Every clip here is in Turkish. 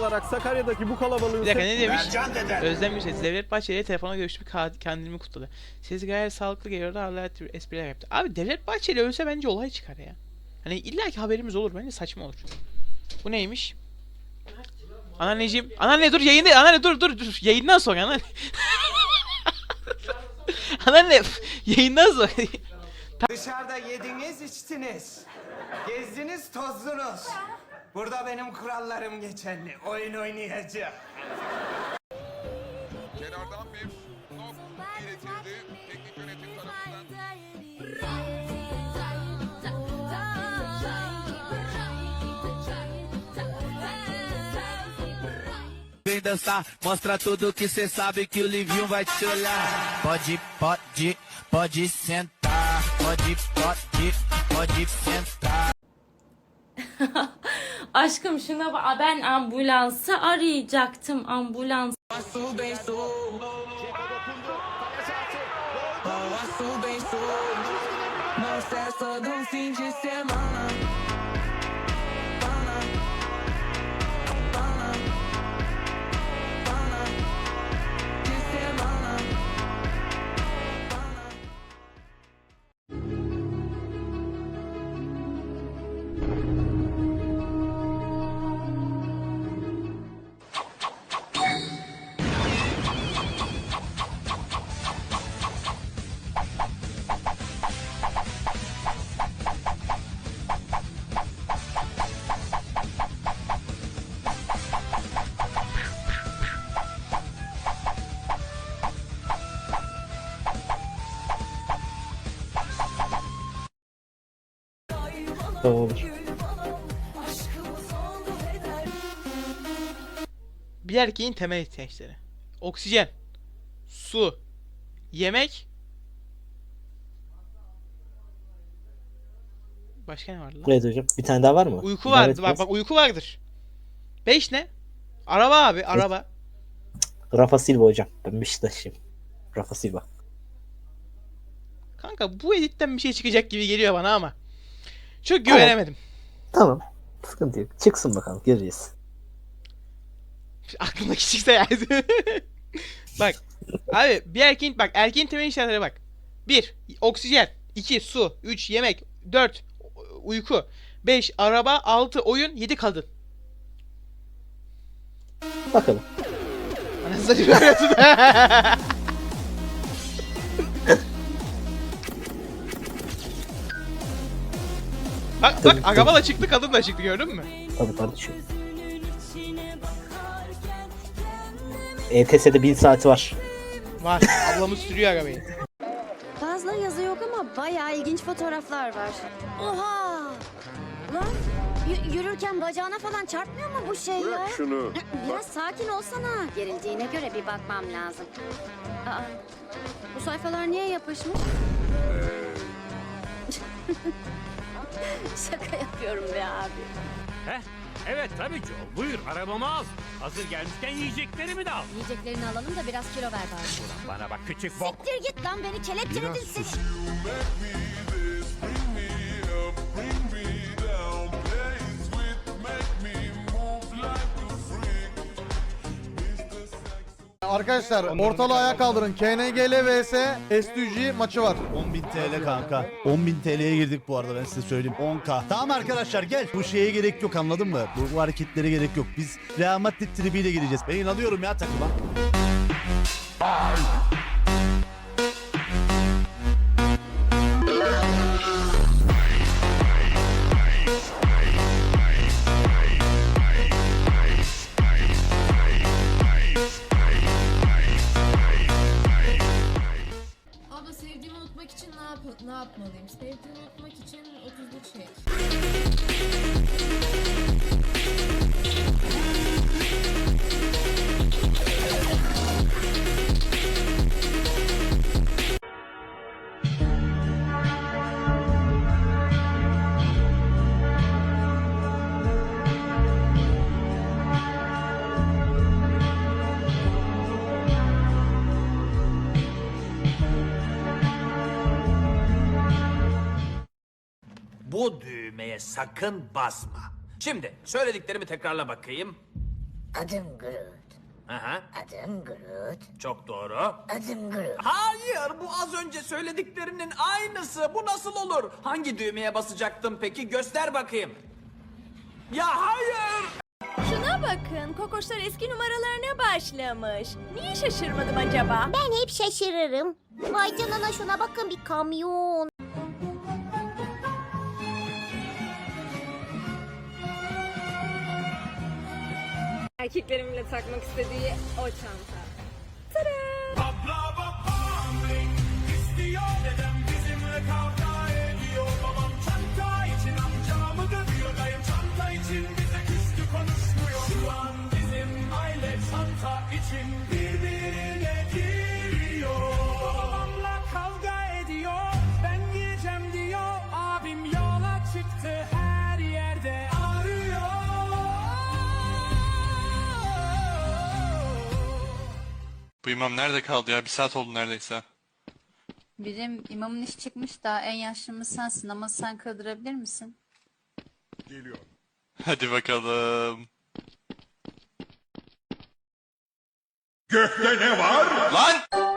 olarak Sakarya'daki bu kalabalığın Bir dakika ne demiş? Özlem Gülses, Devlet Bahçeli'ye telefona görüşüp kendimi kutladı. Siz gayet sağlıklı geliyordu, hala espriler yaptı. Abi Devlet Bahçeli ölse bence olay çıkar ya. Hani illa ki haberimiz olur, bence saçma olur. Bu neymiş? Anneanneciğim, anneanne dur yayında, anneanne dur dur dur, yayından sonra anneanne. anneanne, yayından sonra. Dışarıda yediniz içtiniz. Gezdiniz tozdunuz. Burada benim kurallarım geçerli. Oyun oynayacağım. Kenardan bir top iletildi. Teknik yönetim tarafından. Vem dançar, mostra tudo que cê sabe que o Livinho vai te olhar. Pode, pode, pode sentar. Pode, pode, pode sentar. Aşkım şuna bak. Ben ambulansı arayacaktım. Ambulans. Tamam olur. Bir erkeğin temel ihtiyaçları. Oksijen, su, yemek. Başka ne var lan? Evet hocam. Bir tane daha var mı? Uyku vardı. Bak bak uyku vardır. 5 ne? Araba abi, araba. Rafa Silva hocam. Ben Beşiktaşlıyım. Rafa Silva. Kanka bu editten bir şey çıkacak gibi geliyor bana ama. Çok güvenemedim. Tamam. Sıkıntı yok. Çıksın bakalım. Göreceğiz. Aklımdaki çıksa yani. bak. Abi bir erkeğin bak erkeğin temel ihtiyaçları bak. 1. Oksijen. 2. Su. 3. Yemek. 4. Uyku. 5. Araba. 6. Oyun. 7. Kadın. Bakalım. Anasını satayım. bak bak Tabii, araba da çıktı kadın da çıktı gördün mü? Tabii kardeşim. ETS'de 1000 saati var. Var. Ablamız sürüyor arabayı. Fazla yazı yok ama bayağı ilginç fotoğraflar var. Oha! Lan y- yürürken bacağına falan çarpmıyor mu bu şey ya? şunu. Biraz sakin olsana. Gerildiğine göre bir bakmam lazım. Aa, bu sayfalar niye yapışmış? Şaka yapıyorum be abi. Heh, evet tabii Joe. Buyur arabamı al. Hazır gelmişken yiyeceklerimi de al. Yiyeceklerini alalım da biraz kilo ver bari. Bana bak küçük bok. Siktir git lan beni kelepçeledin seni. Arkadaşlar ortalığı ayağa kaldırın. KNGL vs S2G maçı var. 10.000 TL kanka. 10.000 TL'ye girdik bu arada ben size söyleyeyim. 10k. Tamam arkadaşlar gel. Bu şeye gerek yok anladın mı? Bu, bu hareketlere gerek yok. Biz Real Madrid tribiyle gireceğiz. Ben inanıyorum ya takıma. Bu düğmeye sakın basma. Şimdi söylediklerimi tekrarla bakayım. Adım Groot. Aha, Adım Groot. çok doğru. Adım Groot. Hayır, bu az önce söylediklerinin aynısı. Bu nasıl olur? Hangi düğmeye basacaktım peki? Göster bakayım. Ya hayır! Şuna bakın. Kokoşlar eski numaralarına başlamış. Niye şaşırmadım acaba? Ben hep şaşırırım. Vay canına şuna bakın bir kamyon. Erkeklerin bile takmak istediği o çanta. Bu imam nerede kaldı ya? Bir saat oldu neredeyse. Bizim imamın iş çıkmış da en yaşlımız sensin ama sen kırdırabilir misin? Hadi bakalım. Gökte ne var? Lan!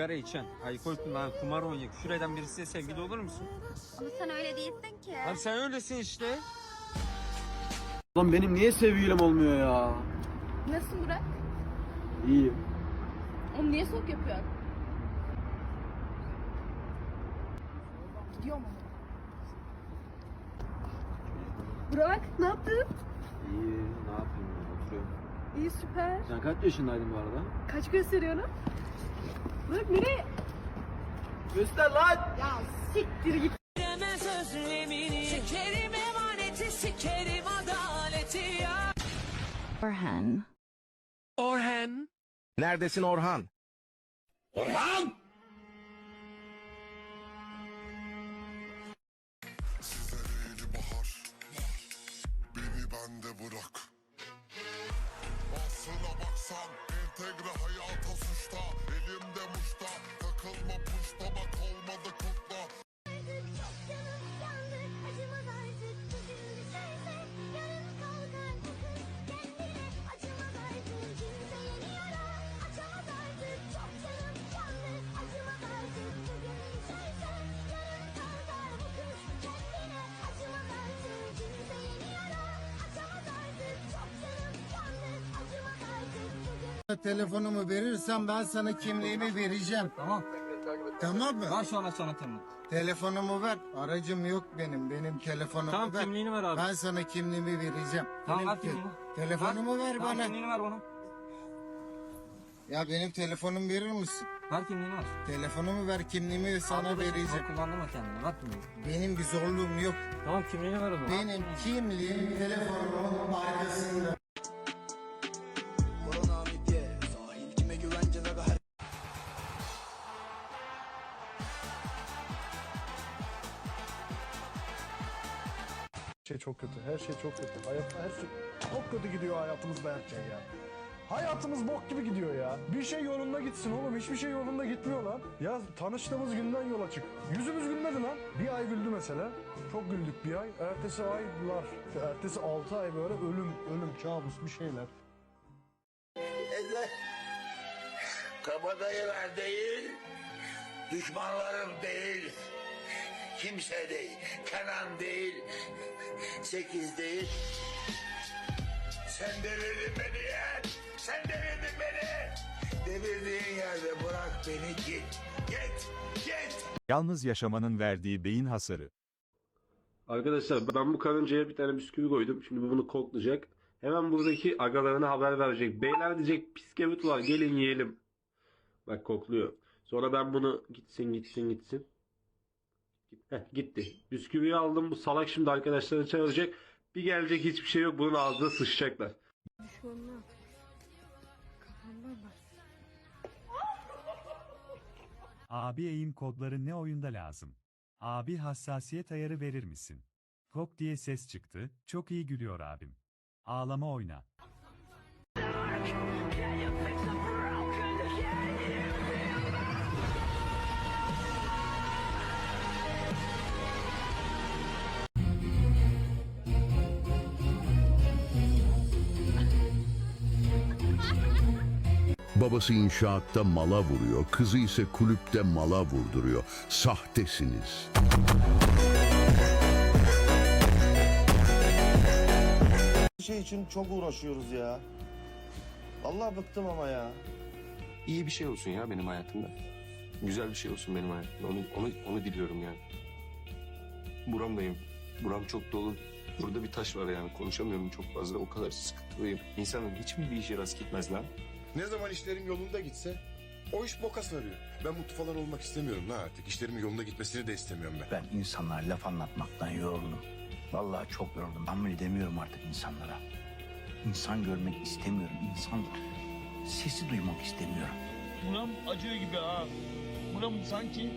Sigara içen, alkol kullanan, kumar oynayan, şuradan birisiyle sevgili olur musun? Ama sen öyle değilsin ki. Abi sen öylesin işte. Lan benim niye sevgilim olmuyor ya? Nasıl Burak? İyi. Onu niye sok yapıyor? Gidiyor mu? Burak ne yaptın? İyi ne yapayım oturuyorum. İyi süper. Sen kaç yaşındaydın bu arada? Kaç gösteriyor lan? Nereye? Göster lan! Ya siktir git. Orhan. Orhan. Neredesin Orhan? Orhan! Telefonumu verirsen ben sana kimliğimi vereceğim. Tamam. Tamam mı? Ver sonra sana tamam. Telefonumu ver. Aracım yok benim. Benim telefonumu Tamam ver. kimliğini ver abi. Ben sana kimliğimi vereceğim. Tamam, Benim ver kimliğini. Telefonumu ver Tamam, bana. kimliğini ver bana. Ya benim telefonumu verir misin? Ver kimliğini ver. Telefonumu ver kimliğimi sana vereceğim. Kullandırma kendini. Ver kimliğini. Benim bir zorluğum yok. Tamam kimliğini ver o zaman. Benim kimliğim telefonumun arkasında. Şey çok kötü. Her şey çok kötü. Hayat, her şey çok kötü gidiyor hayatımız Berkcan ya. Hayatımız bok gibi gidiyor ya. Bir şey yolunda gitsin oğlum. Hiçbir şey yolunda gitmiyor lan. Ya tanıştığımız günden yola çık. Yüzümüz gülmedi lan. Bir ay güldü mesela. Çok güldük bir ay. Ertesi aylar. Ertesi altı ay böyle ölüm, ölüm, kabus bir şeyler. Kabadayılar değil, düşmanlarım değil, kimse değil, Kenan değil, sekiz değil. Sen devirdin beni ya, sen devirdin beni. Devirdiğin yerde bırak beni git, git, git. Yalnız yaşamanın verdiği beyin hasarı. Arkadaşlar ben bu karıncaya bir tane bisküvi koydum. Şimdi bu bunu koklayacak. Hemen buradaki agalarına haber verecek. Beyler diyecek bisküvit var gelin yiyelim. Bak kokluyor. Sonra ben bunu gitsin gitsin gitsin. Heh, gitti. Bisküviyi aldım. Bu salak şimdi arkadaşlarını çağıracak. Bir gelecek hiçbir şey yok. Bunun ağzına sıçacaklar. Abi eğim kodları ne oyunda lazım? Abi hassasiyet ayarı verir misin? Kok diye ses çıktı, çok iyi gülüyor abim. Ağlama oyna. Babası inşaatta mala vuruyor, kızı ise kulüpte mala vurduruyor. Sahtesiniz. şey için çok uğraşıyoruz ya. Vallahi bıktım ama ya. İyi bir şey olsun ya benim hayatımda. Güzel bir şey olsun benim hayatımda. Onu, onu, onu diliyorum yani. Buramdayım. Buram çok dolu. Burada bir taş var yani. Konuşamıyorum çok fazla. O kadar sıkıntılıyım. İnsanın hiç mi bir işe rast gitmez lan? Ne zaman işlerim yolunda gitse o iş boka sarıyor. Ben mutlu falan olmak istemiyorum la artık. İşlerimin yolunda gitmesini de istemiyorum ben. Ben insanlara laf anlatmaktan yoruldum. Vallahi çok yoruldum. Tahammül edemiyorum artık insanlara. İnsan görmek istemiyorum. İnsan sesi duymak istemiyorum. Buram acıyor gibi ha. Buram sanki...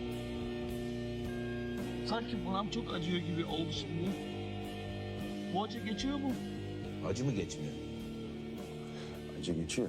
Sanki buram çok acıyor gibi oldu şimdi. Bu acı geçiyor mu? Acı mı geçmiyor? Acı geçiyor.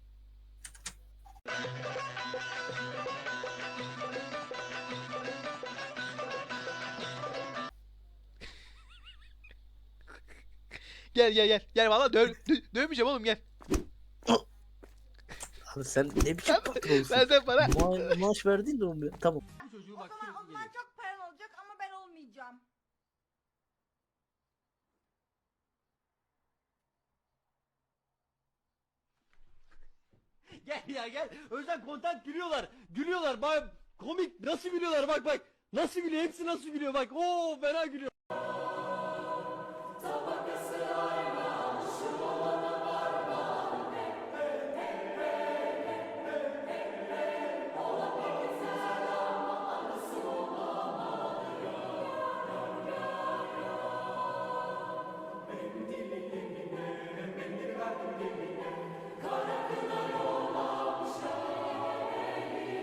gel gel gel. Gel valla döv, dö- dövmeyeceğim oğlum gel. Abi sen ne biçim Ben- patronsun? Ben sen para... Ma maaş verdin de olmuyor. Tamam. Onlar çok paran olacak ama ben olmayacağım. Gel ya gel. Özden kontent gülüyorlar. Gülüyorlar. Bak komik nasıl gülüyorlar bak bak. Nasıl gülüyor? Hepsi nasıl gülüyor bak. Oo fena gülüyor.